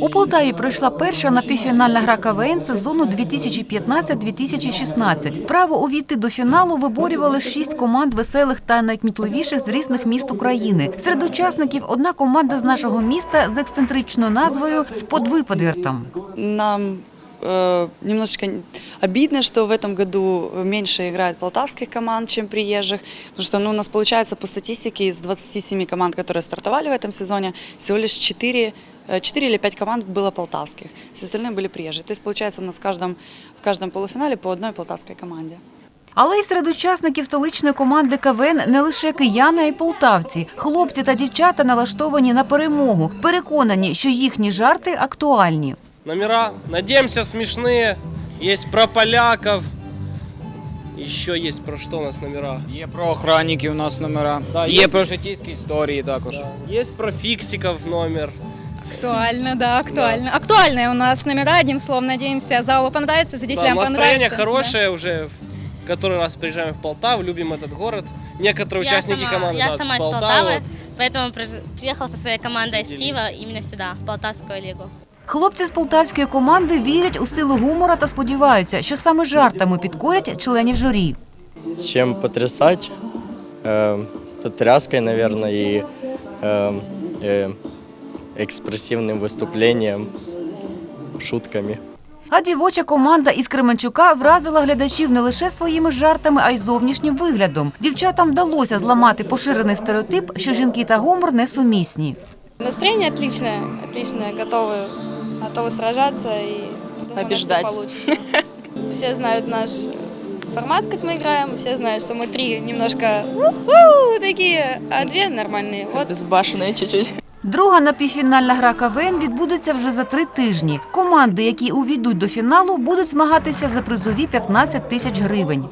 У Полтаві пройшла перша напівфінальна гра КВН сезону 2015-2016. Право увійти до фіналу виборювали шість команд веселих та найкмітливіших з різних міст України. Серед учасників одна команда з нашого міста з ексцентричною назвою з подвиподвертом. Нам э, немножечко обидно, что в этом году меньше играет полтавских команд, чем приезжих, потому что ну, у нас получается по статистике из 27 команд, которые стартовали в этом сезоне, всего лишь 4, 4 или 5 команд было полтавских, все остальные были приезжие. То есть получается у нас в каждом, в каждом полуфинале по одной полтавской команде. Але й серед учасників столичної команди КВН не лише кияни, а й полтавці. Хлопці та дівчата налаштовані на перемогу, переконані, що їхні жарти актуальні. Номера, надеемся, смешные. Есть про поляков. Еще есть про что у нас номера? Є про охранників у нас номера. Да, є є. про життєвські історії також. Есть про фиксиков номер. Актуально, да, актуально. Актуальные у нас номера, одним словом, надеемся, залу понравится, Да, зрителям настроение понравится. хорошее уже. в Который раз приезжаем в Полтаву, любим этот город. Некоторые Я участники сама, команды я да, сама с из Полтавы. Полтавы, поэтому при- приехала со своей командой из Сидели. Киева именно сюда, в Полтавскую лигу. Хлопці з полтавської команди вірять у силу гумора та сподіваються, що саме жартами підкорять членів журі. чем потрясать, э, то тряской, экспрессивным выступлением, шутками. А дівоча команда із Кременчука вразила глядачів не лише своїми жартами, а й зовнішнім виглядом. Дівчатам вдалося зламати поширений стереотип, що жінки та гумор несумісні. Настроение отличное, отличное, готовы, готовы сражаться и думаю, Побеждать. у нас всё получится. Все знают наш формат, как мы играем, все знают, что мы три немножко уху, такие, а две нормальные. Вот Безбашенные чуть-чуть. Друга напівфінальна гра КВН відбудеться вже за три тижні. Команди, які увійдуть до фіналу, будуть змагатися за призові 15 тисяч гривень.